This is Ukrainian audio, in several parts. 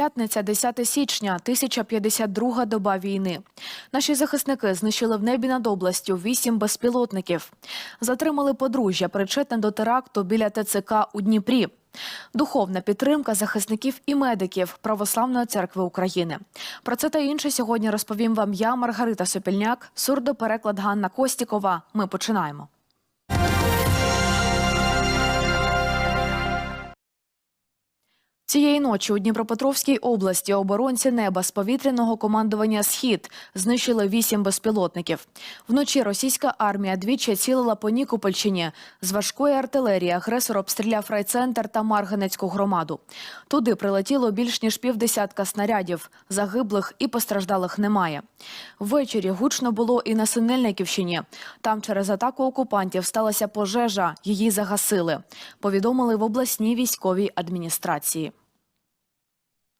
П'ятниця, 10 січня, 1052 доба війни. Наші захисники знищили в небі над областю вісім безпілотників. Затримали подружжя, причетне до теракту біля ТЦК у Дніпрі. Духовна підтримка захисників і медиків Православної церкви України. Про це та інше сьогодні розповім вам я, Маргарита Сопільняк, сурдопереклад Ганна Костікова. Ми починаємо. Цієї ночі у Дніпропетровській області оборонці неба з повітряного командування Схід знищили вісім безпілотників. Вночі російська армія двічі цілила по Нікопольщині. З важкої артилерії агресор обстріляв райцентр та Марганецьку громаду. Туди прилетіло більш ніж півдесятка снарядів. Загиблих і постраждалих немає. Ввечері гучно було і на Синельниківщині. Там через атаку окупантів сталася пожежа. Її загасили. Повідомили в обласній військовій адміністрації.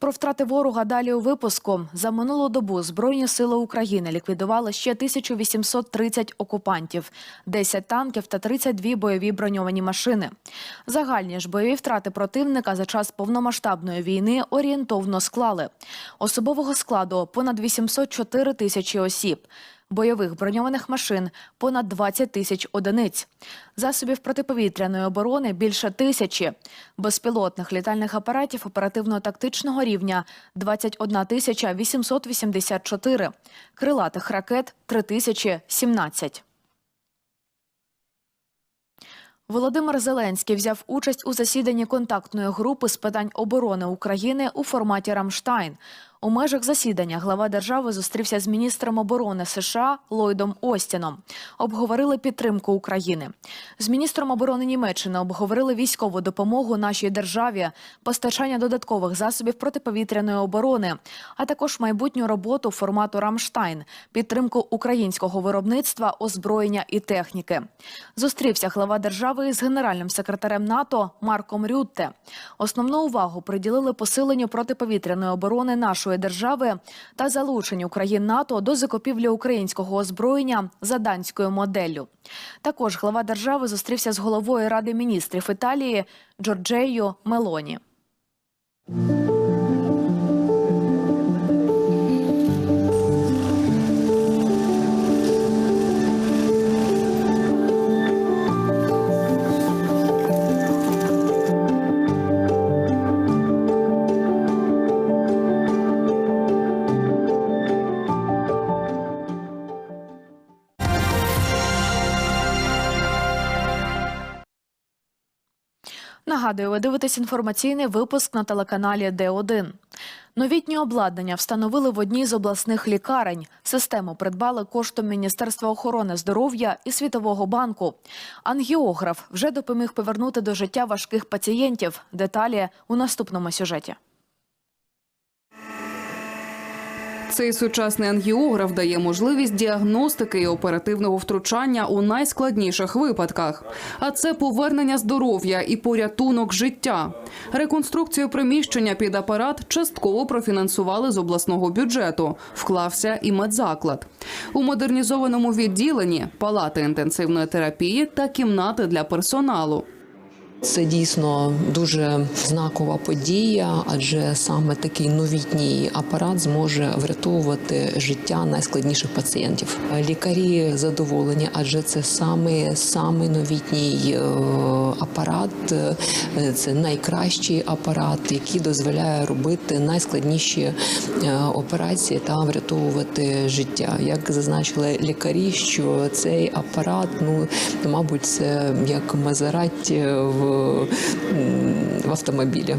Про втрати ворога далі у випуску. За минулу добу Збройні сили України ліквідували ще 1830 окупантів, 10 танків та 32 бойові броньовані машини. Загальні ж бойові втрати противника за час повномасштабної війни орієнтовно склали. Особового складу понад 804 тисячі осіб. Бойових броньованих машин понад 20 тисяч одиниць, засобів протиповітряної оборони більше тисячі, безпілотних літальних апаратів оперативно-тактичного рівня 21 тисяча 884, крилатих ракет 3017. Володимир Зеленський взяв участь у засіданні контактної групи з питань оборони України у форматі Рамштайн. У межах засідання глава держави зустрівся з міністром оборони США Ллойдом Остіном. Обговорили підтримку України. З міністром оборони Німеччини обговорили військову допомогу нашій державі, постачання додаткових засобів протиповітряної оборони, а також майбутню роботу формату Рамштайн, підтримку українського виробництва, озброєння і техніки. Зустрівся глава держави із генеральним секретарем НАТО Марком Рютте. Основну увагу приділили посиленню протиповітряної оборони нашої держави та залученню країн НАТО до закупівлі українського озброєння за данською моделлю. Також глава держави зустрівся з головою Ради міністрів Італії Джорджею Мелоні. Нагадую, ви дивитесь інформаційний випуск на телеканалі Д1. Новітні обладнання встановили в одній з обласних лікарень. Систему придбали коштом Міністерства охорони здоров'я і Світового банку. Ангіограф вже допоміг повернути до життя важких пацієнтів. Деталі у наступному сюжеті. Цей сучасний ангіограф дає можливість діагностики і оперативного втручання у найскладніших випадках. А це повернення здоров'я і порятунок життя. Реконструкцію приміщення під апарат частково профінансували з обласного бюджету. Вклався і медзаклад. У модернізованому відділенні палати інтенсивної терапії та кімнати для персоналу. Це дійсно дуже знакова подія, адже саме такий новітній апарат зможе врятовувати життя найскладніших пацієнтів. Лікарі задоволені, адже це саме самий новітній е, апарат, це найкращий апарат, який дозволяє робити найскладніші е, операції та врятовувати життя. Як зазначили лікарі, що цей апарат, ну мабуть, це як Мазераті в в автомобілі.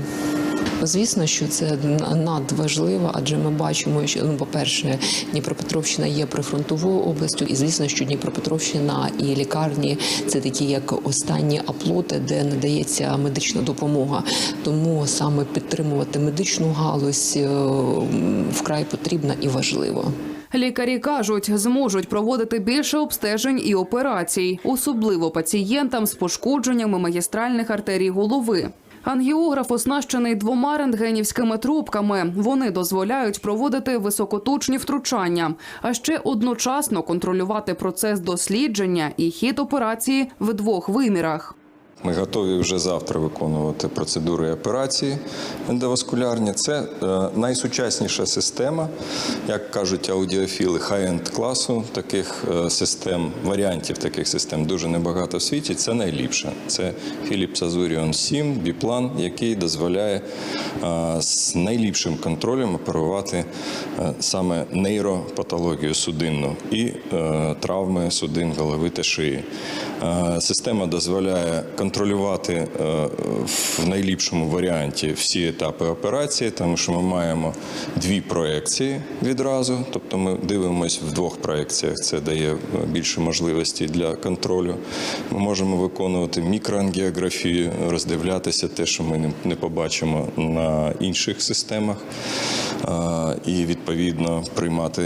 Звісно, що це надважливо, адже ми бачимо, що ну, по-перше, Дніпропетровщина є прифронтовою областю, і звісно, що Дніпропетровщина і лікарні це такі як останні аплоти, де надається медична допомога. Тому саме підтримувати медичну галузь е, вкрай потрібно і важливо. Лікарі кажуть, зможуть проводити більше обстежень і операцій, особливо пацієнтам з пошкодженнями магістральних артерій голови. Ангіограф оснащений двома рентгенівськими трубками. Вони дозволяють проводити високоточні втручання, а ще одночасно контролювати процес дослідження і хід операції в двох вимірах. Ми готові вже завтра виконувати процедури операції ендоваскулярні. Це е, найсучасніша система, як кажуть аудіофіли хай-енд класу таких е, систем, варіантів таких систем дуже небагато в світі. Це найліпше. Це Philips Azurion 7 біплан, який дозволяє е, з найліпшим контролем оперувати саме нейропатологію судинну і травми судин голови та шиї. Система дозволяє контролювати е, в найліпшому варіанті всі етапи операції, тому що ми маємо дві проекції відразу, тобто ми дивимося в двох проекціях. Це дає е, більше можливостей для контролю. Ми можемо виконувати мікроангіографію, роздивлятися те, що ми не- побачимо на інших системах, і відповідно приймати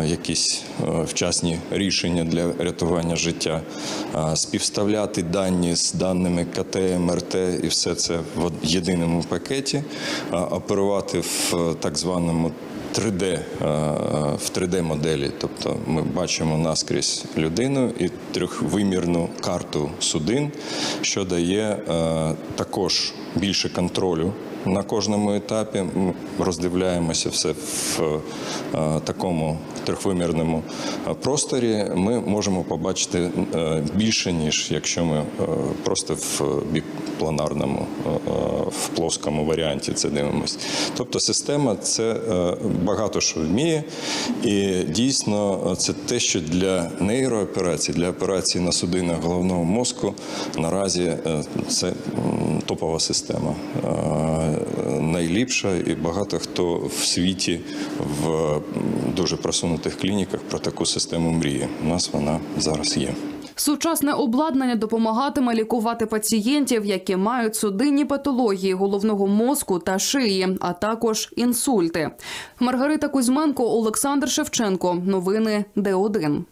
е, якісь вчасні рішення для рятування життя, співставляти дані з даними КТ, МРТ і все це в єдиному пакеті, оперувати в е, так званому 3D, е, в 3D моделі, тобто ми бачимо наскрізь людину і трьохвимірну карту судин, що дає е, також більше контролю на кожному етапі. Ми роздивляємося все в такому трьохвимірному е, просторі. Ми можемо побачити е, більше, ніж якщо ми е, просто в біпланарному, е, е, в плоскому варіанті це дивимося. Тобто система це багато що вміє, і дійсно це те, що для нейрооперацій, для операцій на судинах головного мозку наразі це топова система. Найліпша, і багато хто в світі в дуже просунутих клініках про таку систему мріє. У нас вона зараз є. Сучасне обладнання допомагатиме лікувати пацієнтів, які мають судинні патології головного мозку та шиї, а також інсульти. Маргарита Кузьменко, Олександр Шевченко. Новини Д1.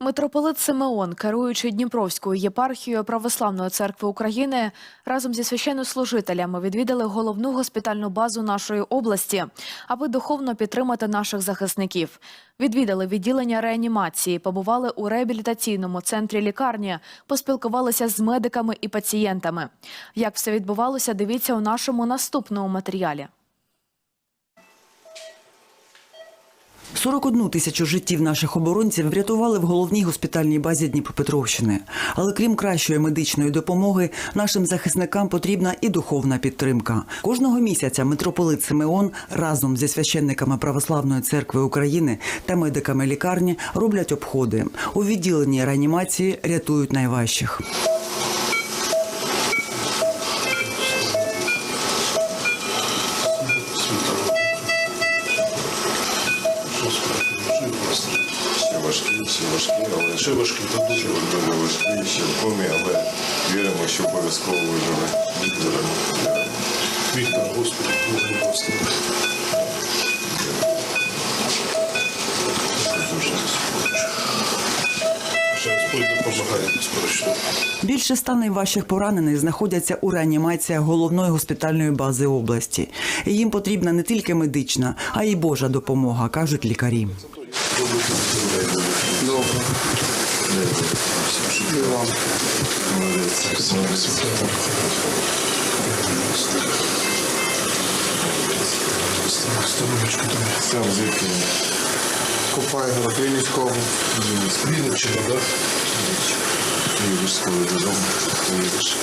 Митрополит Симеон, керуючий Дніпровською єпархією Православної церкви України, разом зі священнослужителями відвідали головну госпітальну базу нашої області, аби духовно підтримати наших захисників. Відвідали відділення реанімації, побували у реабілітаційному центрі лікарні, поспілкувалися з медиками і пацієнтами. Як все відбувалося, дивіться у нашому наступному матеріалі. 41 тисячу життів наших оборонців врятували в головній госпітальній базі Дніпропетровщини. Але крім кращої медичної допомоги, нашим захисникам потрібна і духовна підтримка. Кожного місяця митрополит Симеон разом зі священниками Православної церкви України та медиками лікарні роблять обходи. У відділенні реанімації рятують найважчих. Ще важкі, ще важкі, але ще важкі, так дуже дуже важкі, ще в комі, але віримо, що обов'язково виживе. Віримо. Віктор, Господи, Господи. Більше ста найважчих поранених знаходяться у реанімаціях головної госпітальної бази області. Їм потрібна не тільки медична, а й Божа допомога, кажуть лікарі. Становочка тобі. Сам звідки? Копає на військову. Вінниччина, так? Їдеш коли додому, їдеш.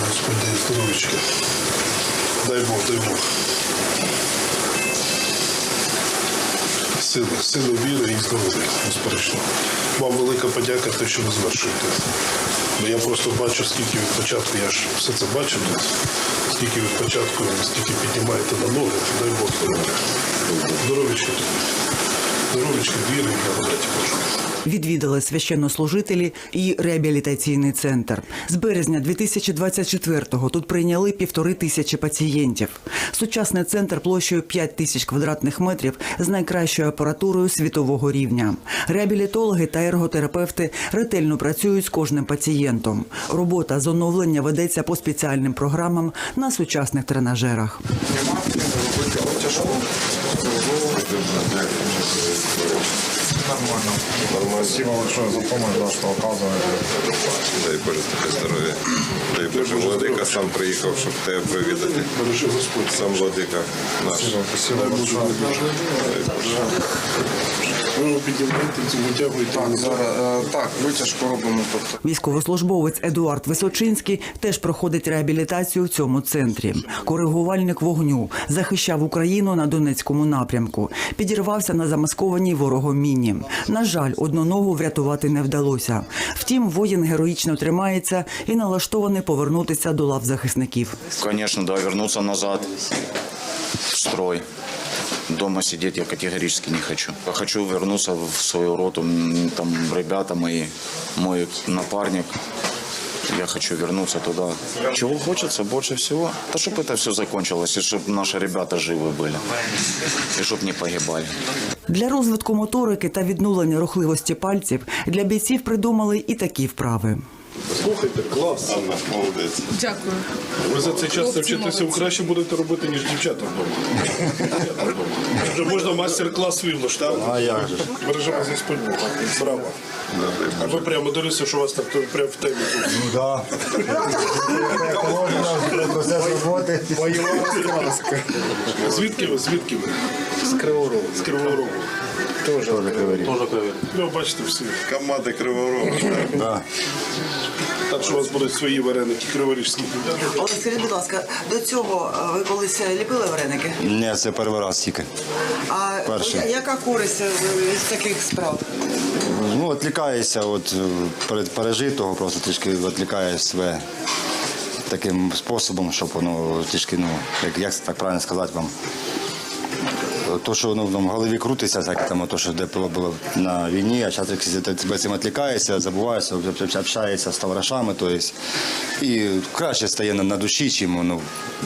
Господи, здоровечки. Дай Бог, дай Бог. Сили, віри і здоров'я, безперечно. Вам велика подяка, те, що ви звершуєте. Бо я просто бачу, скільки від початку, я ж все це бачу скільки від початку, скільки піднімаєте на ноги, дай Бог здоров'я. Здоров'ячки Здоров'ячки, віри і благодаті Відвідали священнослужителі і реабілітаційний центр. З березня 2024-го тут прийняли півтори тисячі пацієнтів. Сучасний центр площею 5 тисяч квадратних метрів з найкращою апаратурою світового рівня. Реабілітологи та ерготерапевти ретельно працюють з кожним пацієнтом. Робота з оновлення ведеться по спеціальним програмам на сучасних тренажерах. Спасибо большое за помощь, да, что оказываете. Дай Боже тобі здоров'я. Дай Боже, владика сам приїхав, щоб тебе провідати. Сам владика наш. Спасибо большое. Витягуєте. Так, зараз е, так, витяжку робимо. Тобто Військовослужбовець Едуард Височинський теж проходить реабілітацію в цьому центрі. Коригувальник вогню захищав Україну на Донецькому напрямку. Підірвався на замаскованій ворогом міні. На жаль, одну ногу врятувати не вдалося. Втім, воїн героїчно тримається і налаштований повернутися до лав захисників. Конечно, да, вернуться назад в строй. Дома сидеть я категорически не хочу. Я хочу вернуться в свою роту. М, Там ребята мои, мой напарник. Я хочу вернуться туда. Чего хочется больше всего? Да чтобы это все закончилось, и чтобы наши ребята живы были. И чтобы не погибали. Для розвитку моторики та відновлення рухливості пальців для бійців придумали і такі вправи. Слухайте, клас. Молодець. Ви за цей час навчитеся краще будете робити, ніж дівчата вдома. Вже можна мастер-клас свій влаштувати. А як же? Бережемо за спину. Браво. А ви прямо дивіться, що у вас так то прямо в темі. Ну Да. Процес роботи. Звідки ви? Звідки ви? З Кривого Рогу. З Кривого Рогу. Тоже криворіг. Ну, бачите, всі. Команда Криворога. Так що у вас будуть свої вареники криворіжські. Але скажіть, будь ласка, до цього е, ви колись ліпили вареники? Ні, це перший раз тільки. А Перший. яка користь е, з таких справ? Ну, відлікаєшся від е, перед пережитого, просто трішки відлікаєш себе таким способом, щоб воно трішки, ну, як, як це так правильно сказати вам. То, що ну, в голові крутиться, всяке там, то, що де було, було на війні, а зараз тебе цим відлікаєшся, забуваєшся, общаєшся з товаришами, то есть, і краще стає на, на душі, чим воно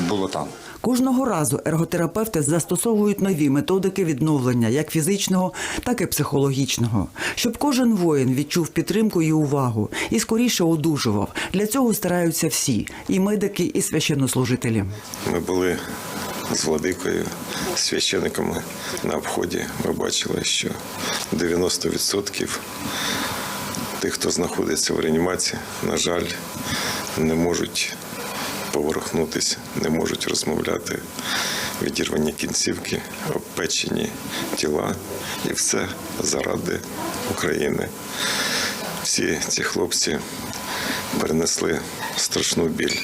було там. Кожного разу ерготерапевти застосовують нові методики відновлення, як фізичного, так і психологічного, щоб кожен воїн відчув підтримку і увагу і скоріше одужував. Для цього стараються всі і медики, і священнослужителі. Ми були з владикою, священниками на обході. Ми бачили, що 90% тих, хто знаходиться в реанімації, на жаль, не можуть поворухнутися, не можуть розмовляти, відірвані кінцівки, обпечені тіла. І все заради України. Всі ці хлопці перенесли страшну біль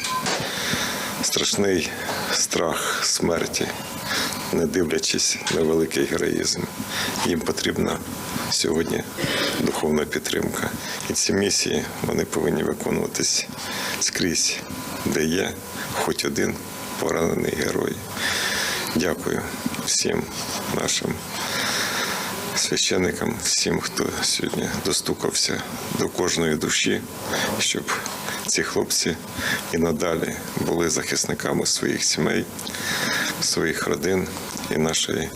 страшний страх смерті, не дивлячись на великий героїзм. Їм потрібна сьогодні духовна підтримка. І ці місії вони повинні виконуватись скрізь, де є хоч один поранений герой. Дякую всім нашим священникам, всім, хто сьогодні достукався до кожної душі, щоб ці хлопці і надалі були захисниками своїх сімей, своїх родин і нашої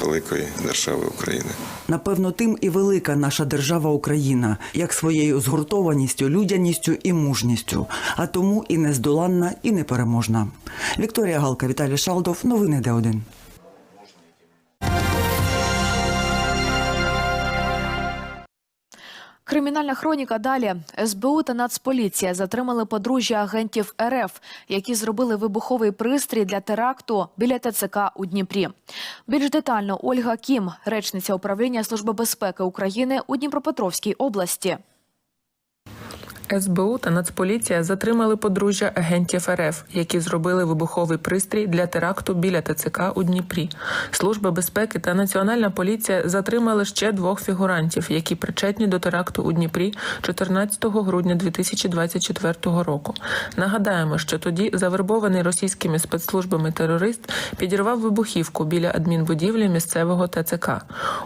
великої держави України. Напевно, тим і велика наша держава Україна, як своєю згуртованістю, людяністю і мужністю, а тому і нездоланна, і непереможна. Вікторія Галка, Віталій Шалдов. Новини Д1. Кримінальна хроніка далі. СБУ та Нацполіція затримали подружжя агентів РФ, які зробили вибуховий пристрій для теракту біля ТЦК у Дніпрі. Більш детально Ольга Кім, речниця управління Служби безпеки України у Дніпропетровській області. СБУ та Нацполіція затримали подружжя агентів РФ, які зробили вибуховий пристрій для теракту біля ТЦК у Дніпрі. Служба безпеки та Національна поліція затримали ще двох фігурантів, які причетні до теракту у Дніпрі 14 грудня 2024 року. Нагадаємо, що тоді завербований російськими спецслужбами терорист підірвав вибухівку біля адмінбудівлі місцевого ТЦК.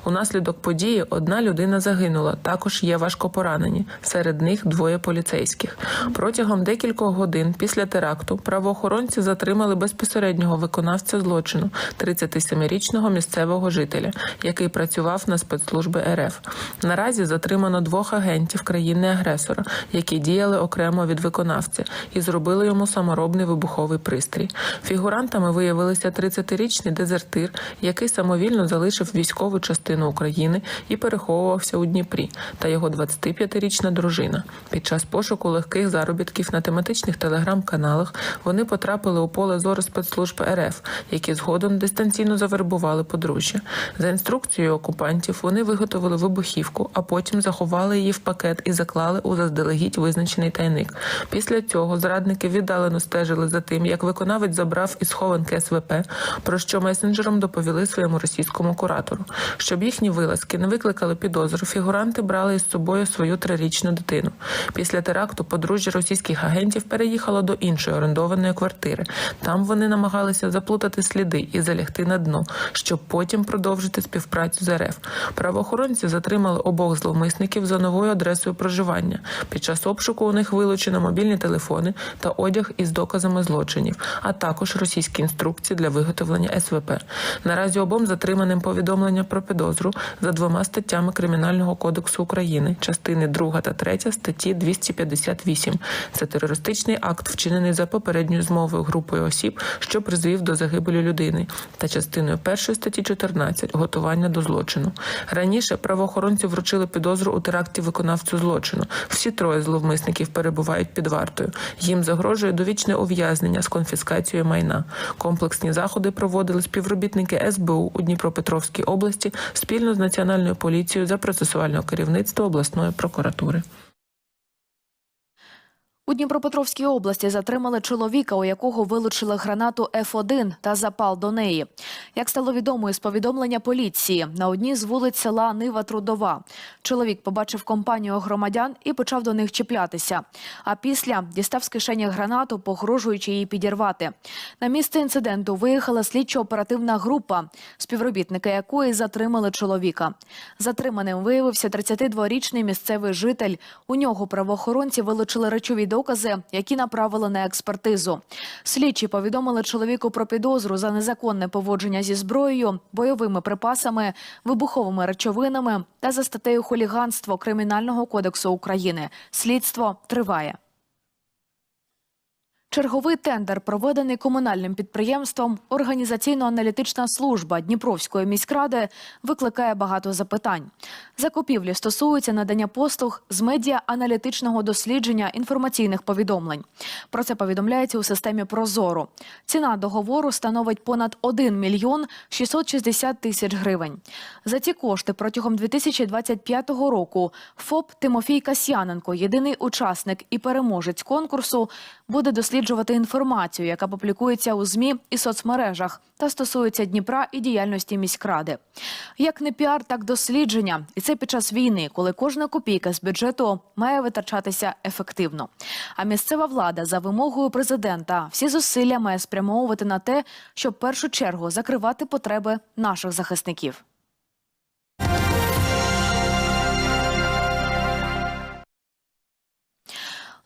Унаслідок події одна людина загинула. Також є важкопоранені. Серед них двоє поліцейських. Поліцейських. Протягом декількох годин після теракту правоохоронці затримали безпосереднього виконавця злочину 37-річного місцевого жителя, який працював на спецслужби РФ. Наразі затримано двох агентів країни-агресора, які діяли окремо від виконавця і зробили йому саморобний вибуховий пристрій. Фігурантами виявилися 30-річний дезертир, який самовільно залишив військову частину України і переховувався у Дніпрі, та його 25-річна дружина. Під час пошуку легких заробітків на тематичних телеграм-каналах вони потрапили у поле зору спецслужб РФ, які згодом дистанційно завербували подружжя. За інструкцією окупантів вони виготовили вибухівку, а потім заховали її в пакет і заклали у заздалегідь визначений тайник. Після цього зрадники віддалено стежили за тим, як виконавець забрав із схованки СВП, про що месенджерам доповіли своєму російському куратору. Щоб їхні вилазки не викликали підозру, фігуранти брали із собою свою трирічну дитину. Після теракту подружжя російських агентів переїхало до іншої орендованої квартири. Там вони намагалися заплутати сліди і залягти на дно, щоб потім продовжити співпрацю з РФ. Правоохоронці затримали обох зловмисників за новою адресою проживання. Під час обшуку у них вилучено мобільні телефони та одяг із доказами злочинів, а також російські інструкції для виготовлення СВП. Наразі обом затриманим повідомлення про підозру за двома статтями Кримінального кодексу України, частини 2 та 3 статті 258. Це терористичний акт, вчинений за попередньою змовою групою осіб, що призвів до загибелі людини, та частиною 1 статті 14 готування до злочину. Раніше правоохоронці вручили підозру у теракті виконавцю злочину. Всі троє зловмисників перебувають під вартою. Їм загрожує довічне ув'язнення з конфіскацією майна. Комплексні заходи проводили співробітники СБУ у Дніпропетровській області спільно з національною поліцією за процесуального керівництва обласної прокуратури. У Дніпропетровській області затримали чоловіка, у якого вилучили гранату Ф1 та запал до неї. Як стало відомо із повідомлення поліції, на одній з вулиць села Нива Трудова чоловік побачив компанію громадян і почав до них чіплятися. А після дістав з кишені гранату, погрожуючи її підірвати. На місце інциденту виїхала слідчо-оперативна група, співробітники якої затримали чоловіка. Затриманим виявився 32-річний місцевий житель. У нього правоохоронці вилучили речові докази, які направили на експертизу. Слідчі повідомили чоловіку про підозру за незаконне поводження зі зброєю, бойовими припасами, вибуховими речовинами та за статтею хуліганство Кримінального кодексу України. Слідство триває. Черговий тендер, проведений комунальним підприємством Організаційно-аналітична служба Дніпровської міськради, викликає багато запитань. Закупівлі стосуються надання послуг з медіа-аналітичного дослідження інформаційних повідомлень. Про це повідомляється у системі Прозоро. Ціна договору становить понад 1 мільйон 660 тисяч гривень. За ці кошти протягом 2025 року ФОП Тимофій Касьяненко, єдиний учасник і переможець конкурсу, буде досліджувати інформацію, яка публікується у ЗМІ і соцмережах та стосується Дніпра і діяльності міськради. Як не піар, так дослідження, і це під час війни, коли кожна копійка з бюджету має витрачатися ефективно. А місцева влада за вимогою президента всі зусилля має спрямовувати на те, щоб першу чергу закривати потреби наших захисників.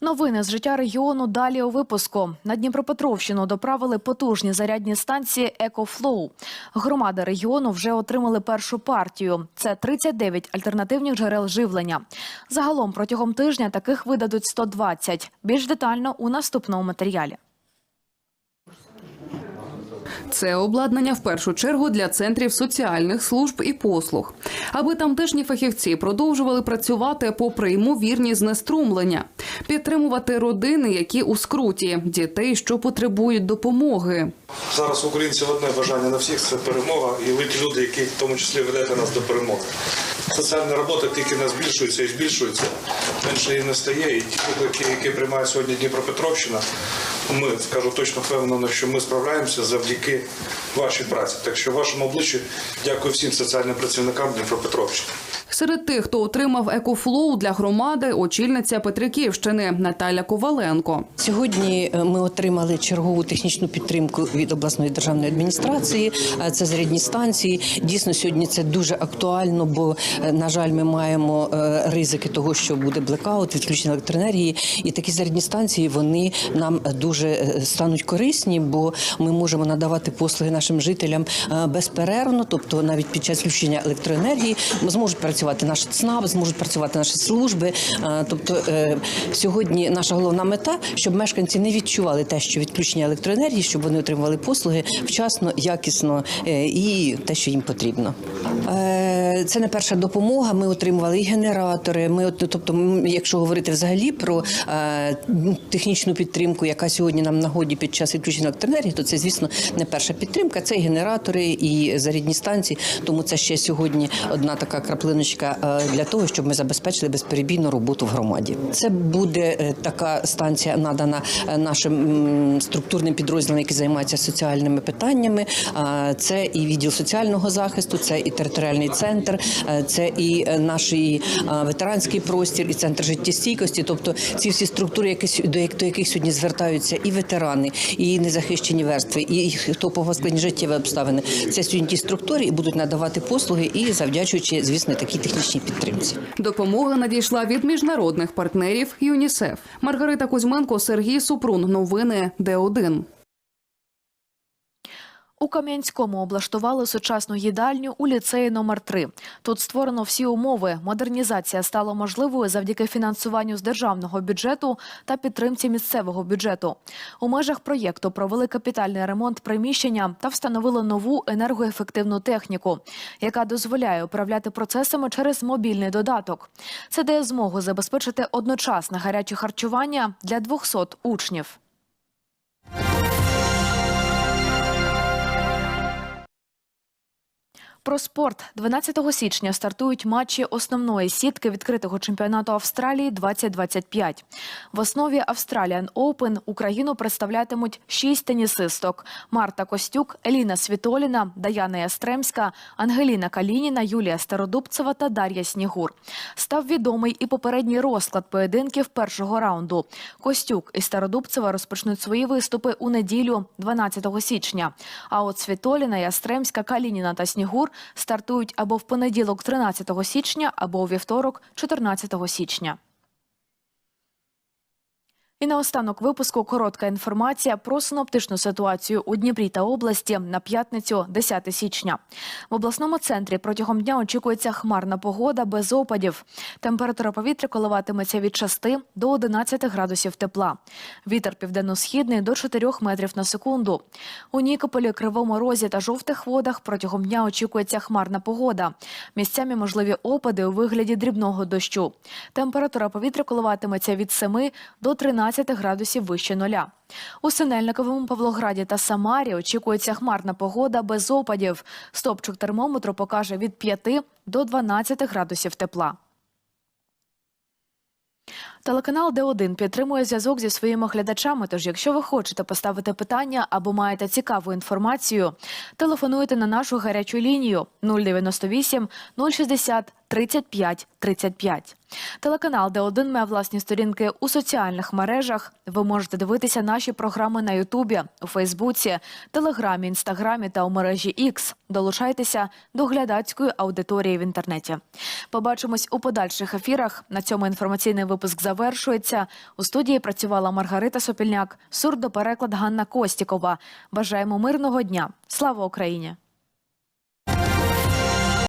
Новини з життя регіону далі у випуску. На Дніпропетровщину доправили потужні зарядні станції «Екофлоу». Громади регіону вже отримали першу партію. Це 39 альтернативних джерел живлення. Загалом протягом тижня таких видадуть 120. Більш детально у наступному матеріалі. Це обладнання в першу чергу для центрів соціальних служб і послуг, аби тамтешні фахівці продовжували працювати попри ймовірні знеструмлення, підтримувати родини, які у скруті, дітей, що потребують допомоги. Зараз українців одне бажання на всіх це перемога, і ви ті люди, які в тому числі ведете нас до перемоги. Соціальна робота тільки не збільшується і збільшується, менше її не стає. І ті які приймає сьогодні Дніпропетровщина, ми скажу точно впевнено, що ми справляємося завдяки вашій праці. Так що вашому обличчю дякую всім соціальним працівникам Дніпропетровщини. Серед тих, хто отримав екофлоу для громади, очільниця Петриківщини Наталя Коваленко. Сьогодні е, ми отримали чергову технічну підтримку від обласної державної адміністрації. Це зарядні станції. Дійсно, сьогодні це дуже актуально, бо е, на жаль, ми маємо е, ризики того, що буде блекаут, відключення електроенергії, і такі зарядні станції вони нам дуже е, стануть корисні, бо ми можемо надавати послуги нашим жителям е, безперервно, тобто навіть під час включення електроенергії зможуть працювати наш ЦНАП, зможуть працювати наші служби. Е, Тобто сьогодні наша головна мета, щоб мешканці не відчували те, що відключення електроенергії, щоб вони отримували послуги вчасно, якісно і те, що їм потрібно. Це не перша допомога. Ми отримували і генератори. Ми от, тобто, якщо говорити взагалі про е, технічну підтримку, яка сьогодні нам нагоді під час відключення електроенергії, то це, звісно, не перша підтримка. Це і генератори, і зарядні станції. Тому це ще сьогодні одна така краплиночка е, для того, щоб ми забезпечили безперебійну роботу в громаді. Це буде е, така станція надана нашим структурним підрозділам, які займаються соціальними питаннями. Це і відділ соціального захисту, це і територіальний центр, е, це і е, наш і, ветеранський простір, і центр життєстійкості. Тобто ці всі структури, які до як- до яких сьогодні звертаються і ветерани, і незахищені верстви, і хто по складні життєві обставини. Це сьогодні ті структури і будуть надавати послуги і завдячуючи, звісно, такій технічній підтримці. Допомога надійшла від міжнародних партнерів ЮНІСЕФ. Маргарита Кузьменко, Сергій Супрун. Новини Д1. У Кам'янському облаштували сучасну їдальню у ліцеї номер 3 Тут створено всі умови. Модернізація стала можливою завдяки фінансуванню з державного бюджету та підтримці місцевого бюджету. У межах проєкту провели капітальний ремонт приміщення та встановили нову енергоефективну техніку, яка дозволяє управляти процесами через мобільний додаток. Це дає змогу забезпечити одночасне гаряче харчування для 200 учнів. Про спорт 12 січня стартують матчі основної сітки відкритого чемпіонату Австралії 2025. В основі Australian Open Україну представлятимуть шість тенісисток: Марта Костюк, Еліна Світоліна, Даяна Ястремська, Ангеліна Калініна, Юлія Стародубцева та Дар'я Снігур. Став відомий і попередній розклад поєдинків першого раунду. Костюк і Стародубцева розпочнуть свої виступи у неділю, 12 січня. А от Світоліна, Ястремська, Калініна та Снігур стартують або в понеділок, 13 січня, або у вівторок, 14 січня. І наостанок випуску коротка інформація про синоптичну ситуацію у Дніпрі та області на п'ятницю, 10 січня. В обласному центрі протягом дня очікується хмарна погода без опадів. Температура повітря коливатиметься від 6 до 11 градусів тепла. Вітер південно-східний до 4 метрів на секунду. У Нікополі, Кривому Розі та жовтих водах протягом дня очікується хмарна погода. Місцями можливі опади у вигляді дрібного дощу. Температура повітря коливатиметься від 7 до 13 градусів вище нуля. У Синельниковому, Павлограді та Самарі очікується хмарна погода без опадів. Стопчик термометру покаже від 5 до 12 градусів тепла. Телеканал Д1 підтримує зв'язок зі своїми глядачами. Тож, якщо ви хочете поставити питання або маєте цікаву інформацію, телефонуйте на нашу гарячу лінію 098 060 35 35. Телеканал Д1 має власні сторінки у соціальних мережах. Ви можете дивитися наші програми на Ютубі, у Фейсбуці, Телеграмі, Інстаграмі та у мережі X. Долучайтеся до глядацької аудиторії в інтернеті. Побачимось у подальших ефірах. На цьому інформаційний випуск завершується. У студії працювала Маргарита Сопільняк, сурдопереклад Ганна Костікова. Бажаємо мирного дня. Слава Україні!